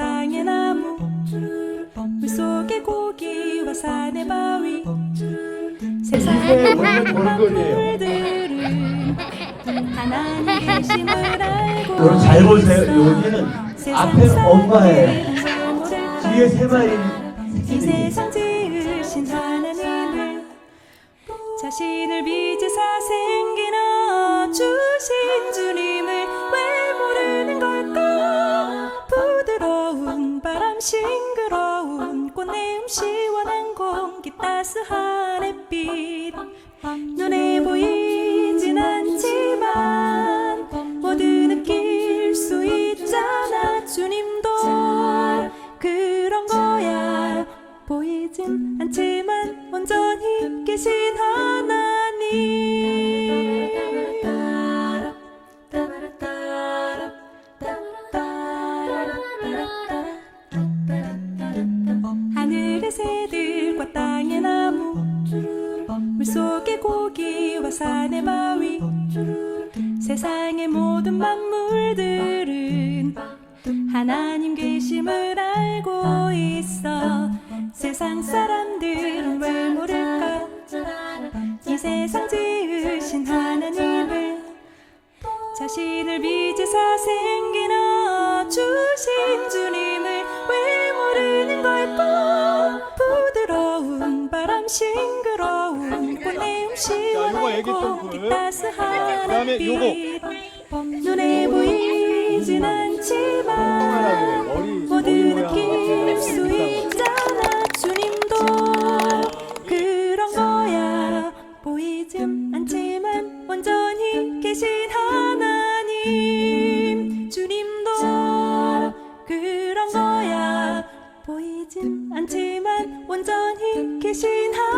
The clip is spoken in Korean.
땅의 나무. 물속의 고기와 산의 바위. 세상의 모든 물들은 하나님의 심을 알고 여러분 잘 보세요. 여기는 앞에 엄마예요. 뒤에 세 마리 이 세상 지으신 하나님을 자신을 빚으사 생긴 싱그러운 꽃내음 시원한 공기 따스한 햇빛. 눈에 보이 물속의 고기와 산의 바위 세상의 모든 만물들은 하나님 계심을 알고 있어. 세상 사람들은 왜 모를까? 이 세상 지으신 하나님을 자신을 빚으사 생긴 주신 주님을 왜 모르는 걸까? 부드러운 바람 싱그러운 꽃내음 공기 따스한 그다음에 햇빛 눈에 보이진 않지만 모두 느낄 수 있잖아 주님도. 그런 거야. 보이진 않지만 온전히 계신 하나님. 주님도 그런 거야. 보이진 않지만 온전히 계신 하나님